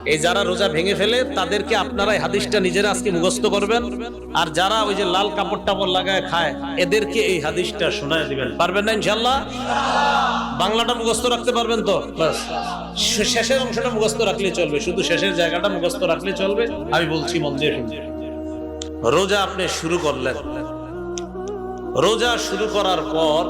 এই যারা রোজা ভেঙে ফেলে, তাদেরকে আপনারা হাদিসটা নিজেরা আজকে মুখস্থ করবেন। আর যারা ওই যে লাল কাপড় টাপড় লাগায় খায়, এদেরকে এই হাদিসটা শোনায় দিবেন। পারবেন না ইনশাল্লাহ বাংলাটা মুখস্থ রাখতে পারবেন তো? বাস। শেষের অংশটা মুখস্থ রাখলে চলবে, শুধু শেষের জায়গাটা মুখস্থ রাখলে চলবে। আমি বলছি মন দিয়ে রোজা আপনি শুরু করলেন। রোজা শুরু করার পর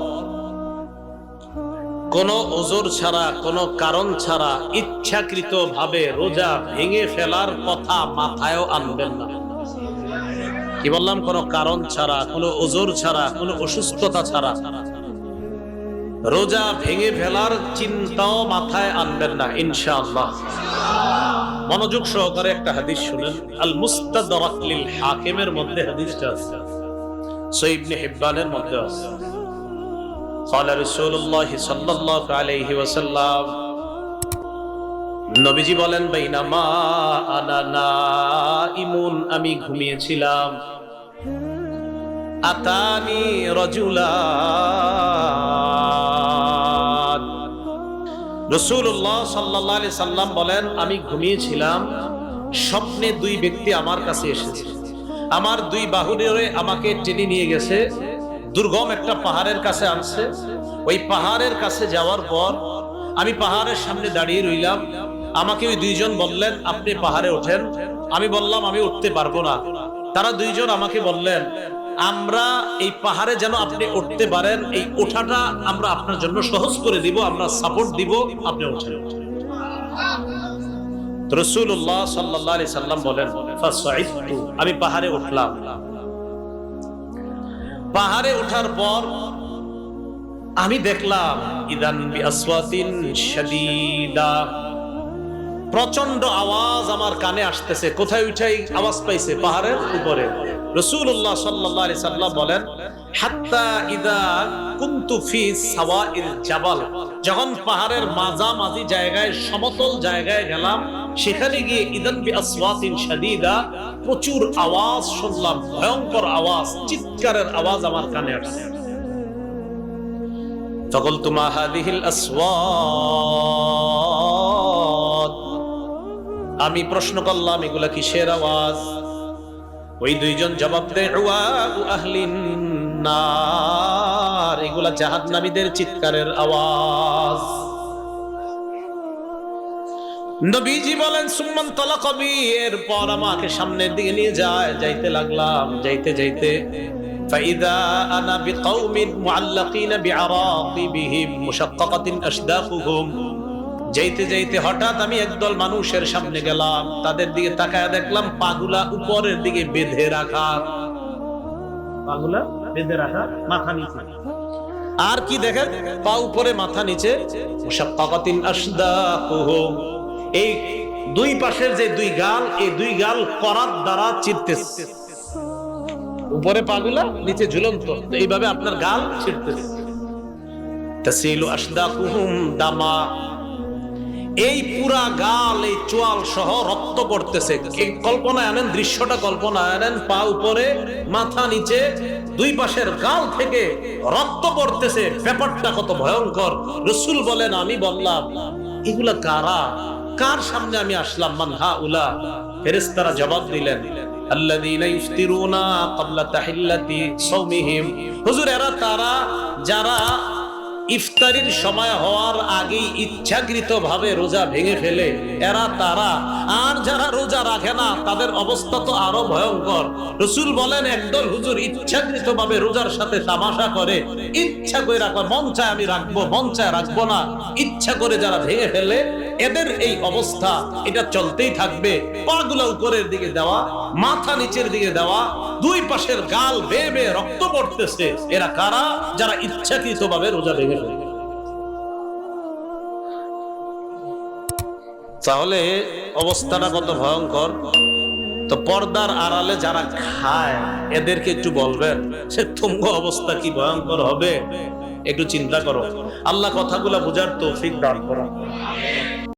কোনো ওজোর ছাড়া, কোনো কারণ ছাড়া ইচ্ছাকৃত ভাবে রোজা ভেঙে ফেলার কথা মাথায়ও আনবেন না। কি বললাম? কোনো কারণ ছাড়া, কোনো ওজোর ছাড়া, কোনো অসুস্থতা ছাড়া। রোজা ভেঙে ফেলার চিন্তাও মাথায় আনবেন না, ইনশাআল্লাহ। মনোযোগ সহকারে একটা হাদিস শুনেন আল মুস্তাদরাক লিল হাকিমের মধ্যে হাদিসটা আছে। সহিহ ইবনে হিব্বানের মধ্যে আছে। قال رسول الله صلى الله عليه وسلم নবীজি বলেন বাইনামা আনা নাইমুন আমি ঘুমিয়েছিলাম আতানি রাজুলান রাসূলুল্লাহ সাল্লাল্লাহু আলাইহি সাল্লাম বলেন আমি ঘুমিয়েছিলাম স্বপ্নে দুই ব্যক্তি আমার কাছে এসেছে আমার দুই বাহু ধরে আমাকে টেনে নিয়ে গেছে দুর্গম একটা পাহাড়ের কাছে আনছে। ওই পাহাড়ের কাছে যাওয়ার পর আমি পাহাড়ের সামনে দাঁড়িয়ে রইলাম। আমাকে ওই দুইজন বললেন, আপনি পাহাড়ে ওঠেন। আমি বললাম, আমি উঠতে পারব না। তারা দুইজন আমাকে বললেন, আমরা এই পাহাড়ে যেন আপনি উঠতে পারেন, এই ওঠাটা আমরা আপনার জন্য সহজ করে দিব, আমরা সাপোর্ট দিব, আপনি ওঠেন রসুল্লাহ সাল্লাহ সাল্লাম বলেন আমি পাহাড়ে উঠলাম। পাহাড়ে ওঠার পর আমি দেখলাম, ইদান প্রচণ্ড আওয়াজ আমার কানে আসতেছে। কোথায় উঠাই আওয়াজ পাইছে? পাহাড়ের উপরে। রসুল্লাহ সাল্লাহ সাল্লাম বলেন হাত্তা ইদা কুনতু ফি সাওয়াইল জাবাল যখন পাহাড়ের মাঝামাঝি জায়গায় সমতল জায়গায় গেলাম সেখানে গিয়ে ইদান বিআসওয়াতিন শাদীদা প্রচুর আওয়াজ শুনলাম ভয়ঙ্কর আওয়াজ চিৎকারের আওয়াজ আমার কানে আসছে فقلت ما هذه الأصوات আমি প্রশ্ন করলাম এগুলা কিসের আওয়াজ ওই দুইজন জবাব দেয় "উওয়াউ আহলিন নার এগুলা জাহান্নামীদের চিৎকারের আওয়াজ নবীজি বলেন সুম্মান তলাকবি এরপর আমাকে সামনের দিকে নিয়ে যায় যাইতে লাগলাম যাইতে যাইতে فإذا أنا بقوم معلقين بعراقبهم مشققة أشداقهم যাইতে যাইতে হঠাৎ আমি একদল মানুষের সামনে গেলাম তাদের দিকে তাকায় দেখলাম পাগুলা উপরের দিকে বেঁধে রাখা পাগুলা বেঁধে রাখা মাথা নিচে। আর কি দেখেন? পা উপরে, মাথা নিচে। এই দুই পাশের যে দুই গাল, এই দুই গাল করার দ্বারা চিরতেছে উপরে পাগুলা, নিচে ঝুলন্ত। এইভাবে আপনার গাল ছিটতেছে। তাসিলু আসদাকুহুম দামা। এই পুরা গাল, এই চোয়াল সহ রক্ত পড়তেছে। এই কল্পনায় আনেন? দৃশ্যটা কল্পনায় আনেন, পা উপরে, মাথা নিচে, দুই পাশের গাল থেকে রক্ত পড়তেছে। ব্যাপারটা কত ভয়ঙ্কর। রসুল বলেন, আমি বললাম, এগুলা কারা? কার সামনে আমি আসলাম? মানহা উলা ফেরেশতারা জবাব দিলেন এরা তারা, যারা ইফতারির সময় হওয়ার আগেই ইচ্ছাকৃত ভাবে রোজা ভেঙে ফেলে। এরা, তারা, আর যারা রোজা রাখে না, তাদের অবস্থা তো আরও ভয়ঙ্কর। রসুল বলেন, একদল হুজুর ইচ্ছাকৃত ভাবে রোজার সাথে তামাশা করে, ইচ্ছা করে রাখো, মন চায় আমি রাখব, মন চায় রাখব না। ইচ্ছা করে যারা ভেঙে ফেলে এদের এই অবস্থা, এটা চলতেই থাকবে। পাগুলা উপরের দিকে দেওয়া, মাথা নিচের দিকে দেওয়া, দুই পাশের গাল বেয়ে বেয়ে রক্ত পড়তেছে। এরা কারা? যারা ইচ্ছাকৃত ভাবে রোজা ভেঙে তাহলে অবস্থাটা কত ভয়ঙ্কর? তো পর্দার আড়ালে যারা খায়, এদেরকে একটু বলবেন সে তুঙ্গ অবস্থা কি ভয়ঙ্কর হবে? একটু চিন্তা করো। আল্লাহ কথাগুলা বোঝার তৌফিক দান করো।